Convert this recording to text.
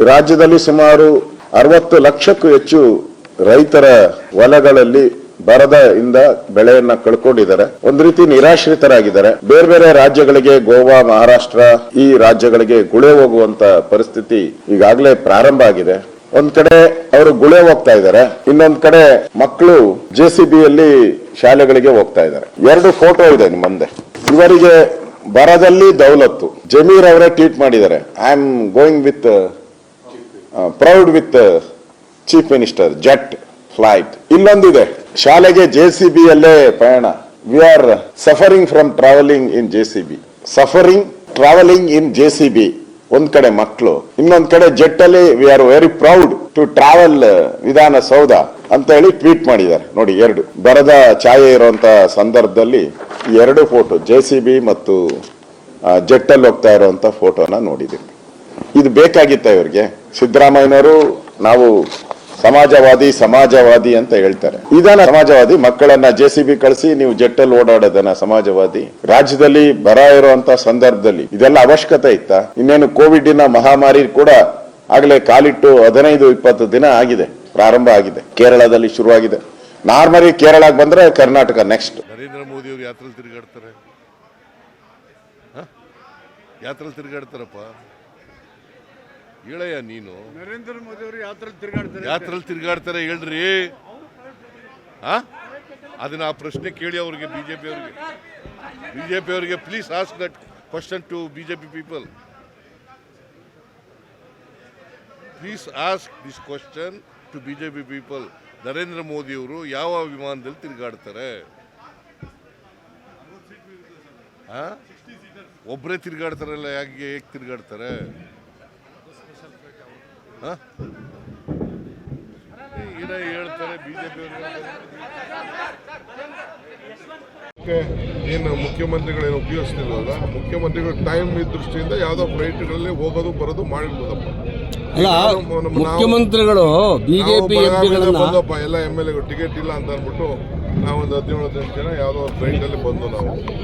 ರಾಜ್ಯದಲ್ಲಿ ಸುಮಾರು ಅರವತ್ತು ಲಕ್ಷಕ್ಕೂ ಹೆಚ್ಚು ರೈತರ ಹೊಲಗಳಲ್ಲಿ ಬರದ ಇಂದ ಬೆಳೆಯನ್ನ ಕಳ್ಕೊಂಡಿದ್ದಾರೆ. ಒಂದ್ ರೀತಿ ನಿರಾಶ್ರಿತರಾಗಿದ್ದಾರೆ. ಬೇರೆ ಬೇರೆ ರಾಜ್ಯಗಳಿಗೆ ಗೋವಾ, ಮಹಾರಾಷ್ಟ್ರ ಈ ರಾಜ್ಯಗಳಿಗೆ ಗುಳೆ ಹೋಗುವಂತ ಪರಿಸ್ಥಿತಿ ಈಗಾಗಲೇ ಪ್ರಾರಂಭ ಆಗಿದೆ. ಒಂದ್ ಕಡೆ ಅವರು ಗುಳೆ ಹೋಗ್ತಾ ಇದ್ದಾರೆ. ಇನ್ನೊಂದ್ ಕಡೆ ಮಕ್ಕಳು ಜೆ ಸಿ ಶಾಲೆಗಳಿಗೆ ಹೋಗ್ತಾ ಇದ್ದಾರೆ. ಎರಡು ಫೋಟೋ ಇದೆ ನಿಮ್ಮ ಮುಂದೆ. ಇವರಿಗೆ ಬರದಲ್ಲಿ ದೌಲತ್ತು. ಜಮೀರ್ ಅವರೇ ಟ್ವೀಟ್ ಮಾಡಿದ್ದಾರೆ. I am going with proud with chief minister, jet flight. ಇಲ್ಲೊಂದಿದೆ. ಶಾಲೆಗೆ ಜೆ ಸಿ ಬಿ ಅಲ್ಲೇ ಪ್ರಯಾಣ we are suffering from travelling in J C B. Suffering travelling in J C B. ಒಂದ್ ಕಡೆ ಮಕ್ಕಳು ಇನ್ನೊಂದ್ ಕಡೆ ಜೆಟ್ ಅಲ್ಲಿ we are very proud to travel Vidhana Soudha ಅಂತ ಹೇಳಿ ಟ್ವೀಟ್ ಮಾಡಿದ್ದಾರೆ. ನೋಡಿ, ಎರಡು. ಬರದ ಛಾಯೆ ಇರುವಂತ ಸಂದರ್ಭದಲ್ಲಿ ಎರಡು ಫೋಟೋ, ಜೆ ಸಿ ಬಿ ಮತ್ತು ಜೆಟ್ ಅಲ್ಲಿ ಹೋಗ್ತಾ ಇರುವಂತ ಫೋಟೋನ ನೋಡಿದ್ದೀವಿ. ಇದು ಬೇಕಾಗಿತ್ತ ಇವ್ರಿಗೆ? ಸಿದ್ದರಾಮಯ್ಯನವರು ನಾವು ಸಮಾಜವಾದಿ ಸಮಾಜವಾದಿ ಅಂತ ಹೇಳ್ತಾರೆ. ಇದನ್ನ ಸಮಾಜವಾದಿ, ಮಕ್ಕಳನ್ನ ಜೆ ಸಿ ಬಿ ಕಳಿಸಿ ನೀವು ಜೆಟ್ಟಲ್ಲಿ ಓಡಾಡೋದನ್ನ ಸಮಾಜವಾದಿ. ರಾಜ್ಯದಲ್ಲಿ ಬರ ಇರುವಂತ ಸಂದರ್ಭದಲ್ಲಿ ಇದೆಲ್ಲ ಅವಶ್ಯಕತೆ ಇತ್ತ? ಇನ್ನೇನು ಕೋವಿಡ್ ಮಹಾಮಾರಿ ಕೂಡ ಆಗಲೇ ಕಾಲಿಟ್ಟು ಹದಿನೈದು, ಇಪ್ಪತ್ತು ದಿನ ಆಗಿದೆ, ಪ್ರಾರಂಭ ಆಗಿದೆ, ಕೇರಳದಲ್ಲಿ ಶುರುವಾಗಿದೆ. ನಾರ್ಮಲಿ ಕೇರಳಕ್ಕೆ ಬಂದ್ರೆ ಕರ್ನಾಟಕ ನೆಕ್ಸ್ಟ್ ನರೇಂದ್ರ ಮೋದಿ ಅವರು ಯಾತ್ರೆ ತಿರುಗಾಡ್ತಾರೆ? ಯಾತ್ರೆ ತಿರುಗಾಡ್ತಾರಪ್ಪ? ಹೇಳಯ್ಯ ನೀನು. ನರೇಂದ್ರ ಮೋದಿ ಅವರು ಯಾತ್ರೆ ತಿರುಗಾಡ್ತಾರೆ ಯಾತ್ರೆಲಿ ತಿರುಗಾಡ್ತಾರೆ ಹೇಳ್ರಿ. ಆ? ಅದನ್ನ ಆ ಪ್ರಶ್ನೆ ಕೇಳಿ ಅವ್ರಿಗೆ ಬಿಜೆಪಿ ಅವರಿಗೆ. ಬಿಜೆಪಿ ಅವರಿಗೆ please ask that question to BJP people please ask this question to BJP people Narendra Modi ಅವರು ಯಾವ ವಿಮಾನದಲ್ಲಿ ತಿರುಗಾಡ್ತಾರೆ? ಒಬ್ಬರೇ ತಿರುಗಾಡ್ತಾರಲ್ಲ ಯಾಕೆ ಹೇಗೆ ತಿರುಗಾಡ್ತಾರೆ? ಏನ ಹೇಳ್ತಾರೆ ಬಿಜೆಪಿ ಏನು ಮುಖ್ಯಮಂತ್ರಿಗಳೇನು ಉಪಯೋಗಿಸ್ತಿಲ್ವಲ್ಲ? ಮುಖ್ಯಮಂತ್ರಿಗಳು ಟೈಮ್ ದೃಷ್ಟಿಯಿಂದ ಯಾವುದೋ ಫ್ಲೈಟ್ಗಳಲ್ಲಿ ಹೋಗೋದು ಬರೋದು ಮಾಡಿರ್ಬೋದಪ್ಪ ಅಲ್ಲ ಮುಖ್ಯಮಂತ್ರಿಗಳು ಬಿಜೆಪಿ ಬಂದಪ್ಪ ಎಲ್ಲ ಎಂ ಎಲ್ ಎಗಳು ಟಿಕೆಟ್ ಇಲ್ಲ ಅಂತ ಅಂದ್ಬಿಟ್ಟು ನಾವೊಂದು ಹದಿನೇಳು ಹದಿನೆಂಟು ಜನ ಯಾವುದೋ ಫ್ಲೈಟಲ್ಲಿ ಬಂದು ನಾವು